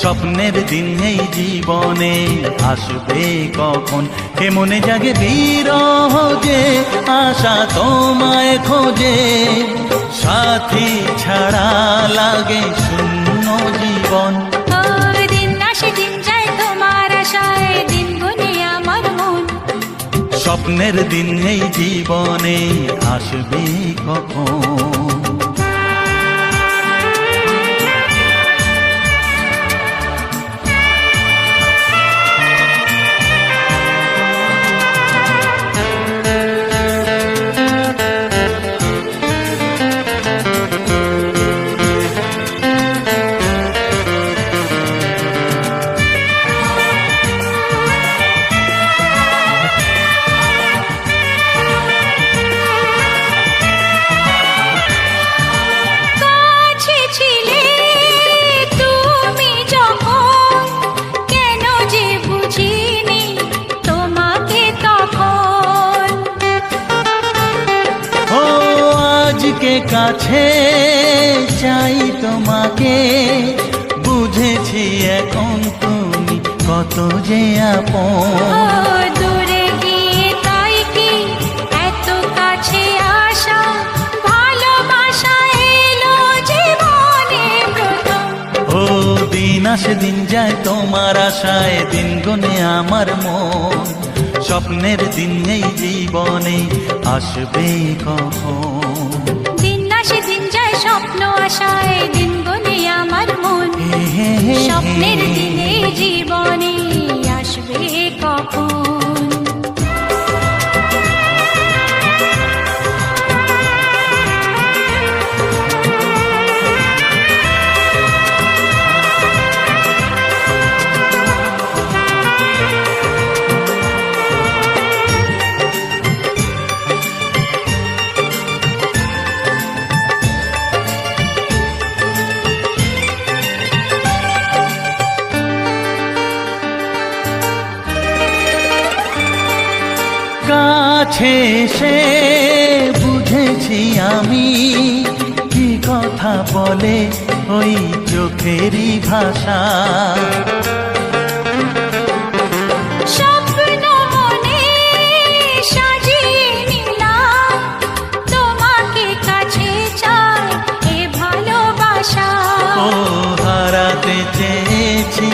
স্বপ্নের দিন এই জীবনে আসবে কখন? কে মনে জাগে বিরহ যে আশা তোমায় খোঁজে? সাথী ছাড়া লাগে শূন্য জীবন। স্বপ্নের দিন এই জীবনে আসবে কখন? আজকে কাছে চাই তোমাকে। বুঝেছি এখন তুমি কত যে আপন। দূরে গিয়ে তাই কি? এত কাছে আসা ভালোবাসা এলো জীবনে প্রথম। ও দিন আসে দিন যায় তোমার আশায় দিন গুনে আমার মন। স্বপ্নের দিন এই জীবনে আসবে কখন? আশায় দিন গনে আমার মন। স্বপ্নের দিনে জীবনে আসবে কখন? বলে ওই চোখেরই ভাষা। হারাতে চেয়েছি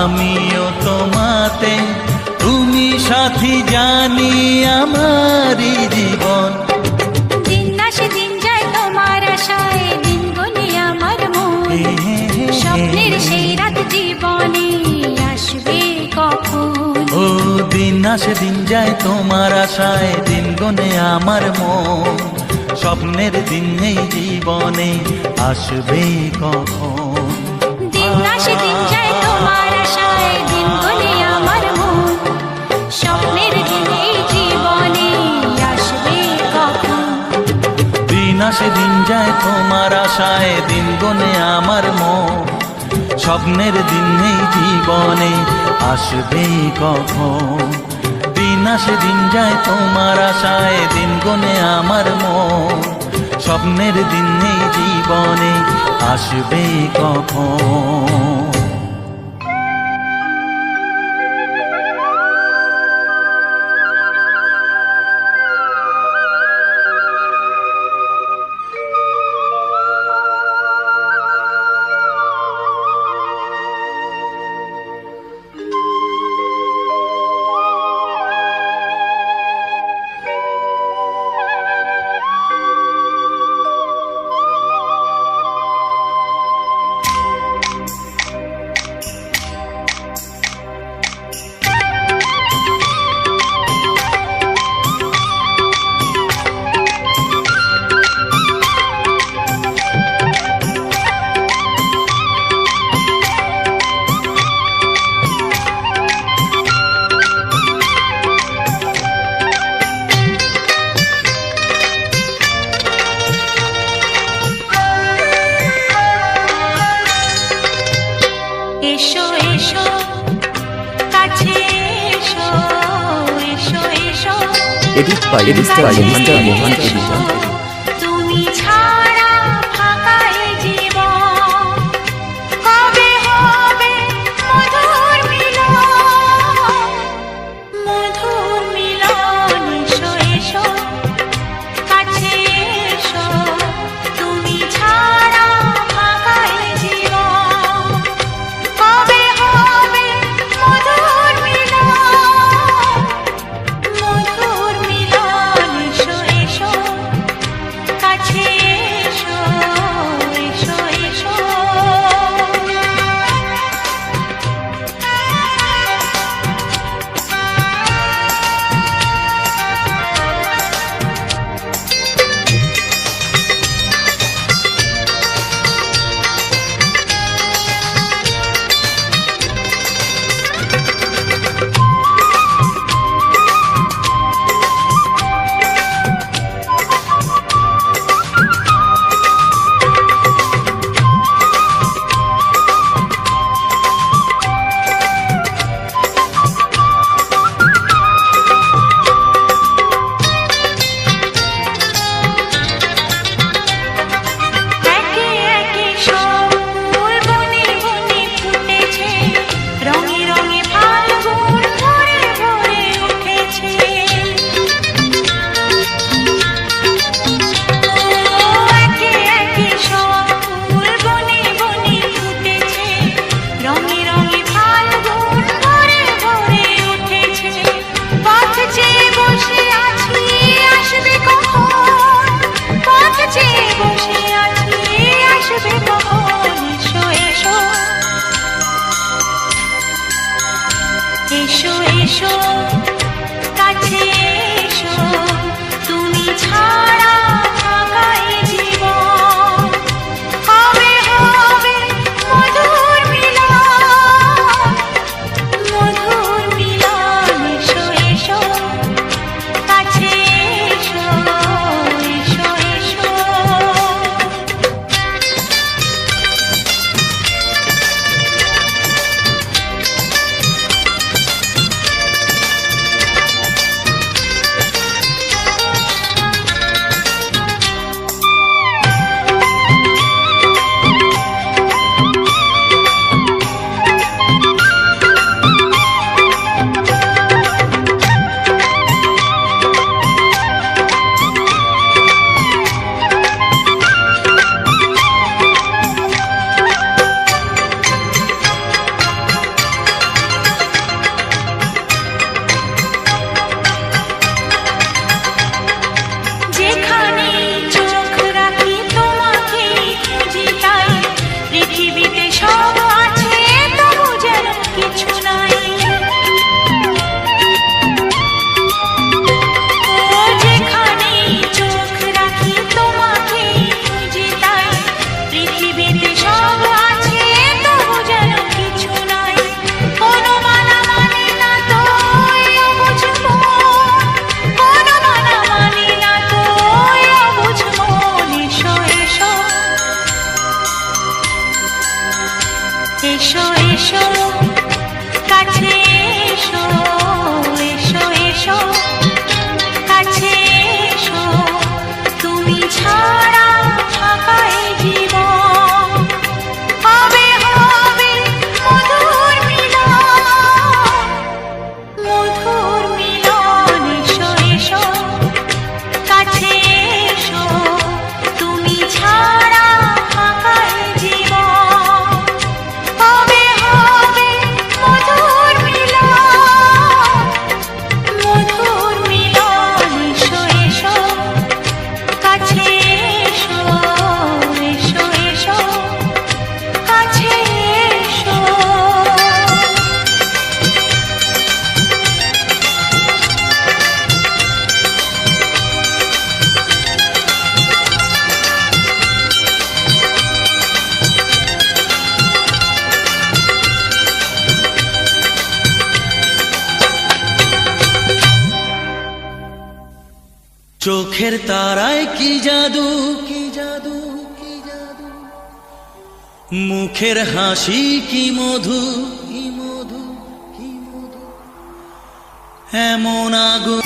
আমিও তোমাতে তুমি সাথী জানি আমারই জীবন। স্বপ্নের সেই রাত জীবনে আসবে কখন? ও দিন আসে, দিন যায় তোমার আশায়, দিন গনে আমার মন। স্বপ্নের দিন এই জীবনে আসবে কখন? আসে দিন যায় তোমার আশায়, দিন গনে আমার মন। স্বপ্নের দিন নেই জীবনে, আসবে কখন? দিন আসে, দিন যায় তোমার আশায়, দিন গনে আমার মন। স্বপ্নের দিন নেই জীবনে, আসবে কখন? 인스타 인스타 인스타 인스타 인스타 চোখের তারায় কি জাদু? কি জাদু কি জাদু? মুখের হাসি কি মধু? কি মধু কি মধু? এমন আগুন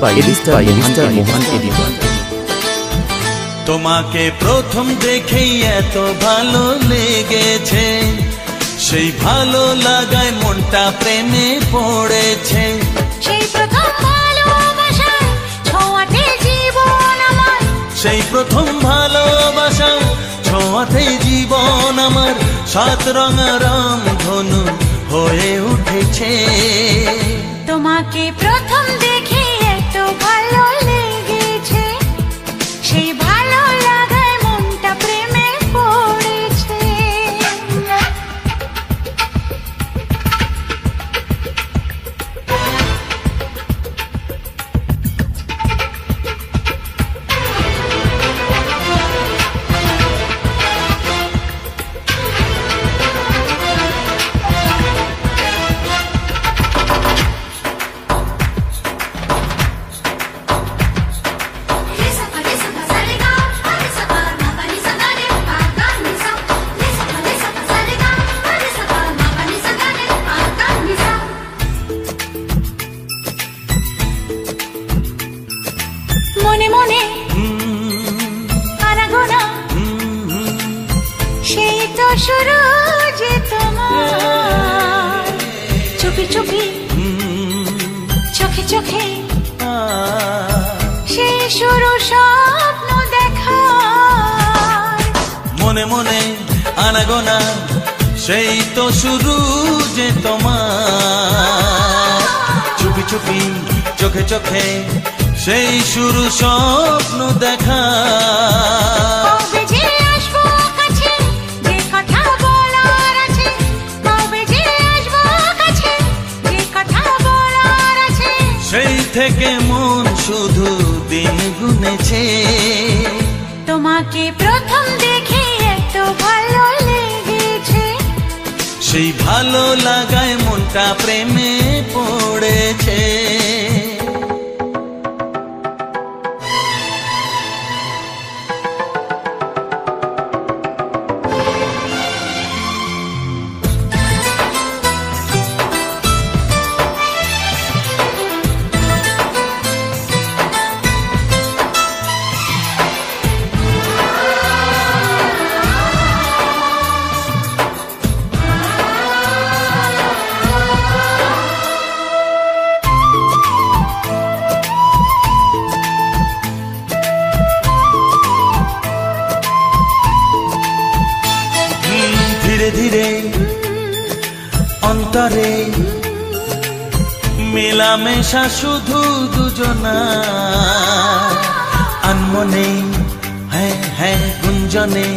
বাই এডিট মোহন এডিটর তোমাকে প্রথম দেখেই এত ভালো লেগেছে। সেই ভালো লাগায় মনটা প্রেমে পড়েছে। সেই প্রথম ভালোবাসায় ছোঁয়াতে জীবন আমার। সেই প্রথম ভালোবাসা ছোঁয়াতে জীবন আমার। সাত রঙারাম ধনু হয়ে উঠেছে। তোমাকে প্রথম দেখে মনে। আনাগোনা সেই তো শুরু যে তোমার। চুপি চুপি চোখে চোখে। সেই শুরু স্বপ্ন দেখা মনে মনে আনাগোনা, সেই তো শুরু যে তোমার। চুপি চুপি চোখে চোখে সেই শুরু স্বপ্ন দেখা। সেই থেকে মন শুধু দিন গুনেছে। তোমাকে প্রথম দেখে এত ভালো লেগেছে। সেই ভালো লাগায় মনটা প্রেমে পড়েছে। অন্তরে। মেলামেশা শুধু দুজনা। আনমনে হ্যাঁ হ্যাঁ গুঞ্জনে।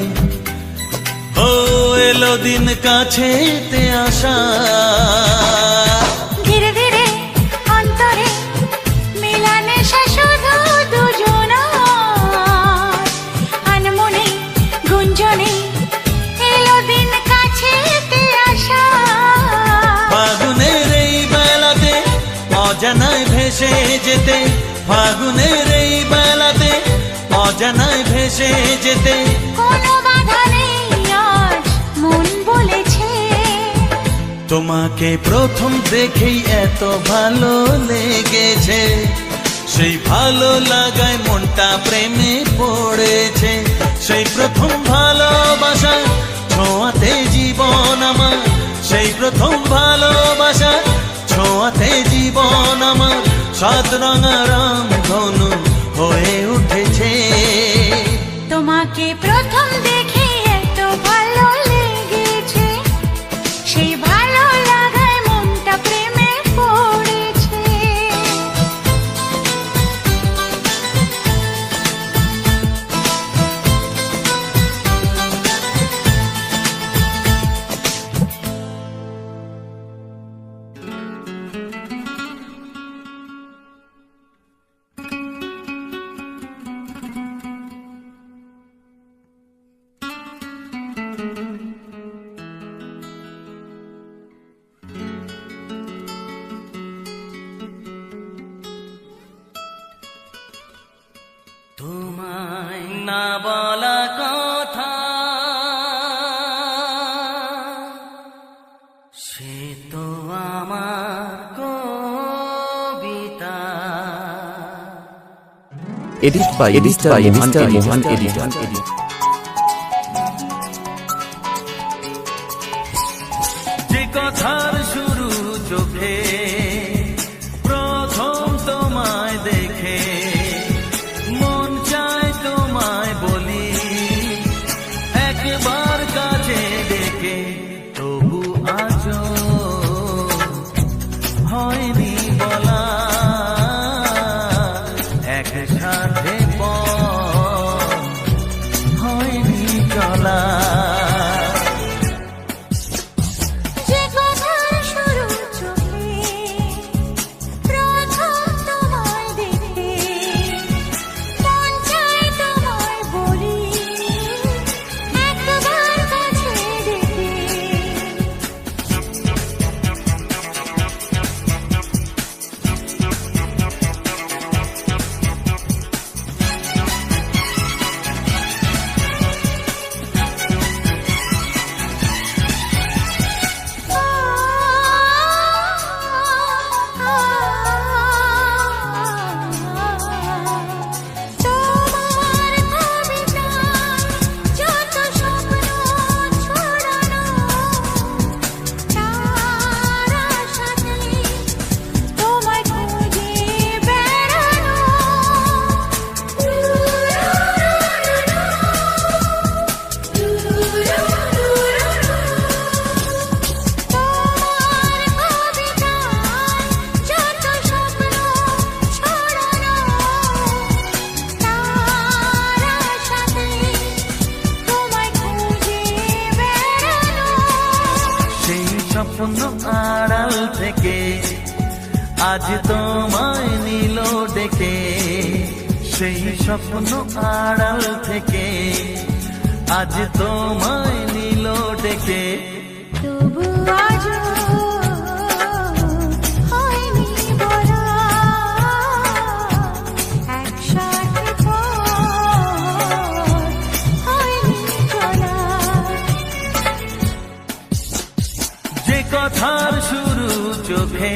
ও এলো দিন কাছেতে আসা। যেতে ফাগুনের এই বেলাতে অজানায় ভেসে যেতে। কোনো বাধা নেই আজ মন বলেছে। তোমাকে প্রথম দেখেই এত ভালো লেগেছে। সেই ভালো লাগায় মনটা প্রেমে পড়েছে। সেই প্রথম ভালোবাসা ছোঁয়াতে জীবন আমার আমার সাত রঙারাম তোমায় না বলা কথা সে তো কবিতা। Edit by edit by Mohan edit স্বপ্ন আড়াল থেকে আজ তোমায় নিল ডেকে। তবু কথার শুরু চোখে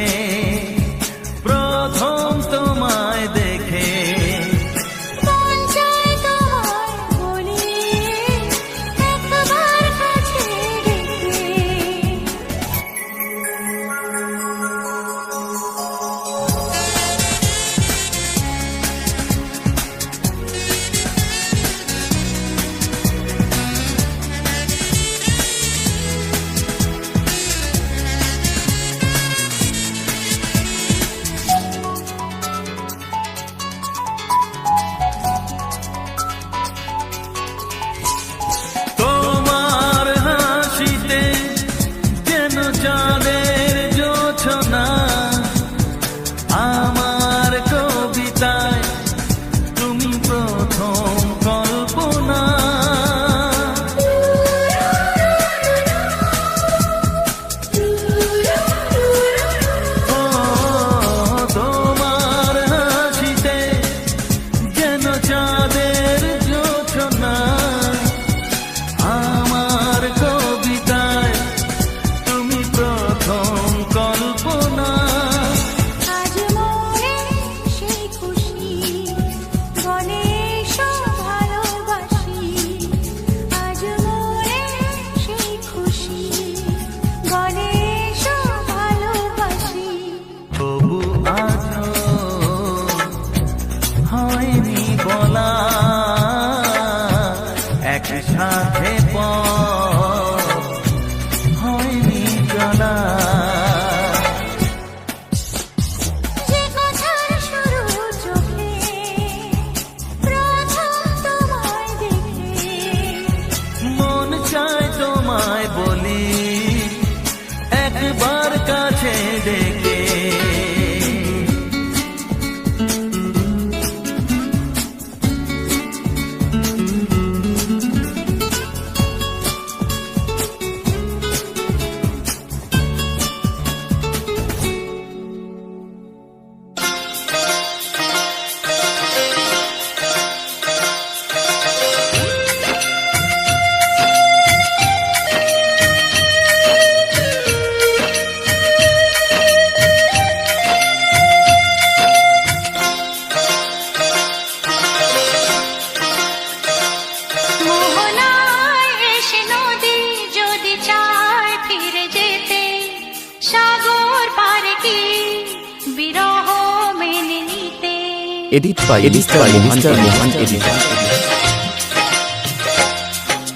by Mr. Mr. Mohan Editor.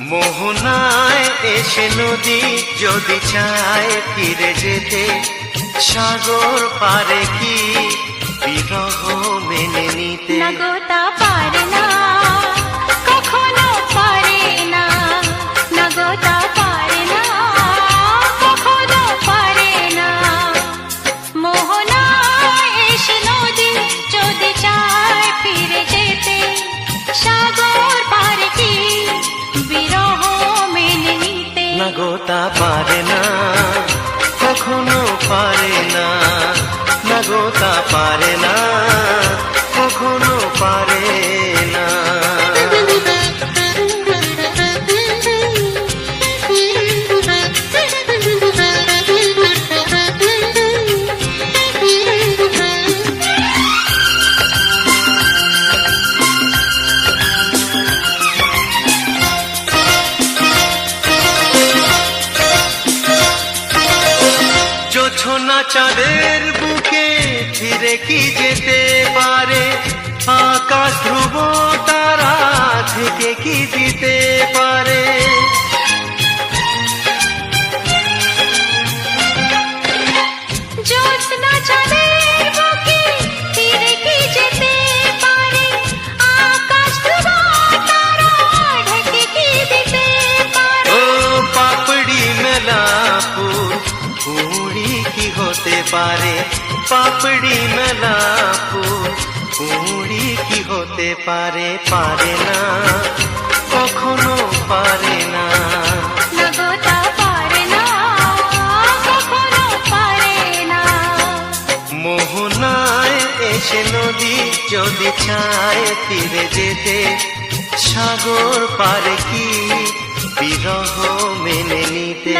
মোহনায় এসে নদী যদি চায় ফিরে যেতে সাগর পারে কি বিরহ মেনে নিতে তা পারে না কখনো পারে না না গো তা পারে না। কুড়ি কি হতে পারে পারে না কখনো পারে না। মোহনায় এসে নদী যদি চায় তীরে যেতে সাগর পারে কি? বিরহ মেনে নিতে